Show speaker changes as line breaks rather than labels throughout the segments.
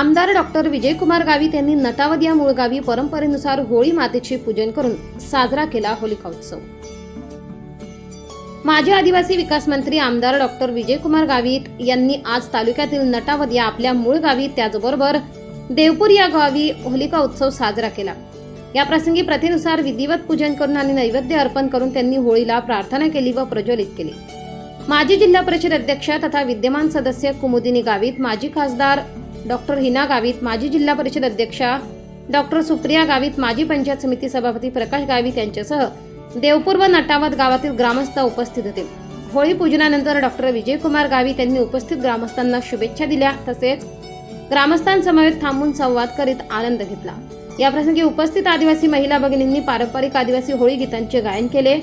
आमदार डॉक्टर विजयकुमार गावित यांनी नटावद या मूळ गावी परंपरेनुसार होळी मातेचे पूजन करून साजरा केला होलिका उत्सव माजी आदिवासी विकास मंत्री आमदार डॉक्टर विजयकुमार गावित यांनी आज तालुक्यातील नटावद या आपल्या मूळ गावी त्याचबरोबर देवपूर या गावी होलिका उत्सव साजरा केला. या प्रसंगी प्रथेनुसार विधिवत पूजन करून आणि नैवेद्य अर्पण करून त्यांनी होळीला प्रार्थना केली व प्रज्वलित केली. माजी जिल्हा परिषद अध्यक्ष तथा विद्यमान सदस्य कुमुदिनी गावित माजी खासदार डॉक्टर हिना गावित माजी जिल्हा परिषद अध्यक्षा डॉक्टर सुप्रिया गावित माजी पंचायत समिती सभापती प्रकाश गावित यांच्यासह देवपूर व नटावत गावातील ग्रामस्थ उपस्थित होते. होळी पूजनानंतर डॉक्टर विजयकुमार गावित यांनी उपस्थित ग्रामस्थांना शुभेच्छा दिल्या तसेच ग्रामस्थांसमवेत थांबून संवाद करीत आनंद घेतला. याप्रसंगी उपस्थित आदिवासी महिला भगिनींनी पारंपरिक आदिवासी होळी गीतांचे गायन केले.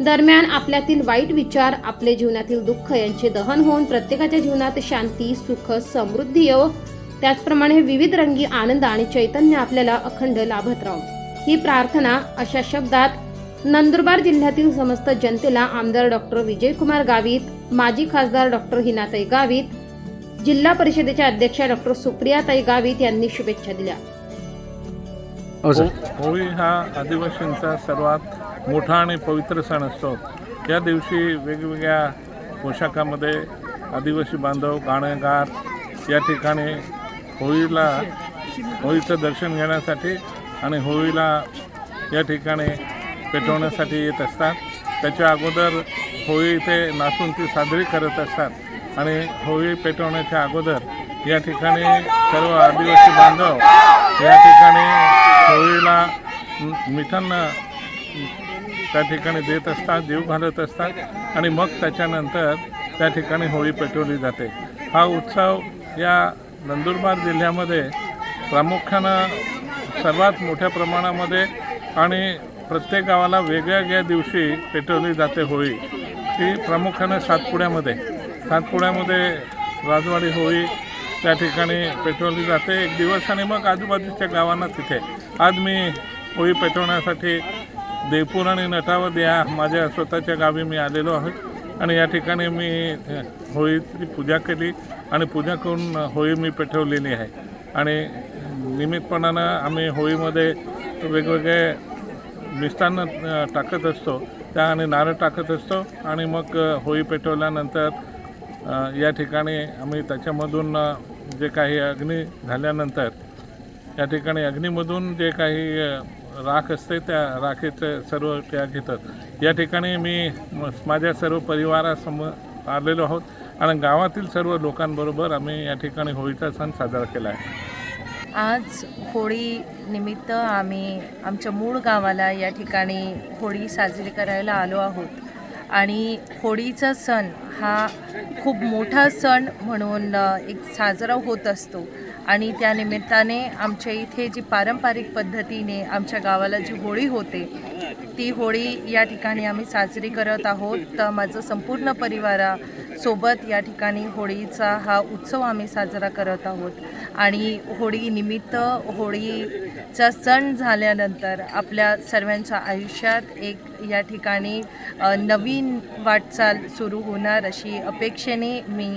दरम्यान आपल्यातील वाईट विचार आपले जीवनातील दुःख यांचे दहन होऊन प्रत्येकाच्या जीवनात शांती सुख समृद्धी येवो त्याचप्रमाणे विविध रंगी आनंद आणि चैतन्य आपल्याला अखंड लाभत राहो ही प्रार्थना अशा शब्दात नंदुरबार जिल्ह्यातील समस्त जनतेला आमदार डॉक्टर विजयकुमार गावित माजी खासदार डॉक्टर हिनाताई गावित जिल्हा परिषदेच्या अध्यक्षा डॉक्टर सुप्रियाताई गावित यांनी शुभेच्छा दिल्या.
हो सर.
हो- होळी हा आदिवासींचा सर्वात मोठा आणि पवित्र सण असतो. या दिवशी वेगवेगळ्या पोशाखामध्ये आदिवासी बांधव गाणेगार या ठिकाणी होळीला होळीचं दर्शन घेण्यासाठी आणि होळीला या ठिकाणी पेटवण्यासाठी येत असतात. त्याच्या अगोदर होळी ते नाचून ती साजरी करत असतात आणि होळी पेटवण्याच्या अगोदर या ठिकाणी सर्व आदिवासी बांधव या ठिकाणी होळीला मिठांना त्या ठिकाणी देत असतात जीव घालत असतात आणि मग त्याच्यानंतर त्या ठिकाणी होळी पेटवली जाते. हा उत्सव या नंदुरबार जिल्ह्यामध्ये प्रामुख्यानं सर्वात मोठ्या प्रमाणामध्ये आणि प्रत्येक गावाला वेगळ्या दिवशी पेटवली जाते होळी. ती प्रामुख्यानं सातपुड्यामध्ये. सातपुड्यामध्ये राजवाडी होळी त्या ठिकाणी पेटवली जाते. एक दिवस आणि मग आजूबाजूच्या गावांना तिथे. आज मी होळी पेटवण्यासाठी देवपूर आणि नटावद या माझ्या स्वतःच्या गावी मी आलेलो आहे. आणि या ठिकाणी मी होळीची पूजा केली आणि पूजा करून होळी मी पेटवलेली आहे. आणि निमित्तपणानं आम्ही होळीमध्ये वेगवेगळे मिष्टान्न टाकत असतो. त्या आणि नारळ टाकत असतो आणि मग होळी पेटवल्यानंतर या ठिकाणी आम्ही त्याच्यामधून जे काही अग्नी झाल्यानंतर या ठिकाणी अग्नीमधून जे काही राख असते त्या राखेचं सर्व त्या घेतात. या ठिकाणी मी म- माझ्या सर्व परिवारासमोर आलेलो आहोत आणि गावातील सर्व लोकांबरोबर आम्ही या ठिकाणी होळीचा सण साजरा केला आहे.
आज होळी निमित्त आम्ही आमच्या मूळ गावाला या ठिकाणी होळी साजरी करायला आलो आहोत. आणि होळीचा सण हा खूप मोठा सण म्हणून एक साजरा होत असतो. आणि त्या निमित्ताने आमच्या इथे जी पारंपरिक पद्धतीने आमच्या गावाला जी होळी होते ती होळी या ठिकाणी आम्ही साजरी करत आहोत. तर माझं संपूर्ण परिवारासोबत या ठिकाणी होळीचा हा उत्सव आम्ही साजरा करत आहोत. आणि होळी निमित्त होळीचा सण झाल्यानंतर आपल्या सर्वांच्या आयुष्यात एक या ठिकाणी नवीन वाटचाल सुरू होणार अशी अपेक्षेने मी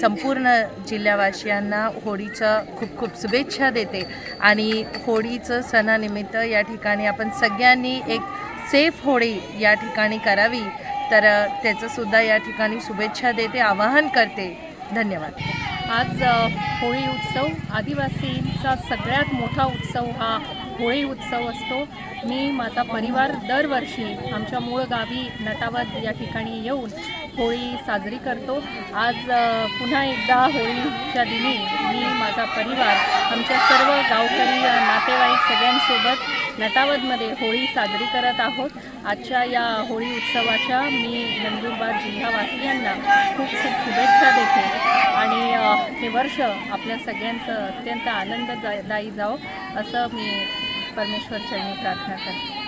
संपूर्ण जिल्ह्यावासियांना होळीच्या खूप खूप शुभेच्छा देते. आणि होळीचं सणानिमित्त या ठिकाणी आपण सगळ्यांनी एक सेफ होळी या ठिकाणी करावी. तर त्याचंसुद्धा या ठिकाणी शुभेच्छा देते आवाहन करते. धन्यवाद.
आज होळी उत्सव आदिवासींचा सगळ्यात मोठा उत्सव हा होळी उत्सव असतो. मी माझा परिवार दरवर्षी आमच्या मूळ गावी नटावद या ठिकाणी येऊन होळी साजरी करतो. आज पुन्हा एकदा होळीच्या दिनी मी माझा परिवार आमच्या सर्व गावकरी नातेवाईक सगळ्यांसोबत नटावदमध्ये होळी साजरी करत आहोत. आजच्या या होळी उत्सवाच्या मी नंदुरबार जिल्हावासियांना खूप खूप शुभेच्छा देते. आणि हे वर्ष आपल्या सगळ्यांचं अत्यंत आनंददायी जावं असं मी परमेश्वर चरणी प्रार्थना करते.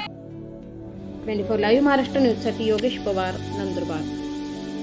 ट्वेंटी फोर लाईव्ह महाराष्ट्र न्यूजसाठी योगेश पवार नंदुरबार.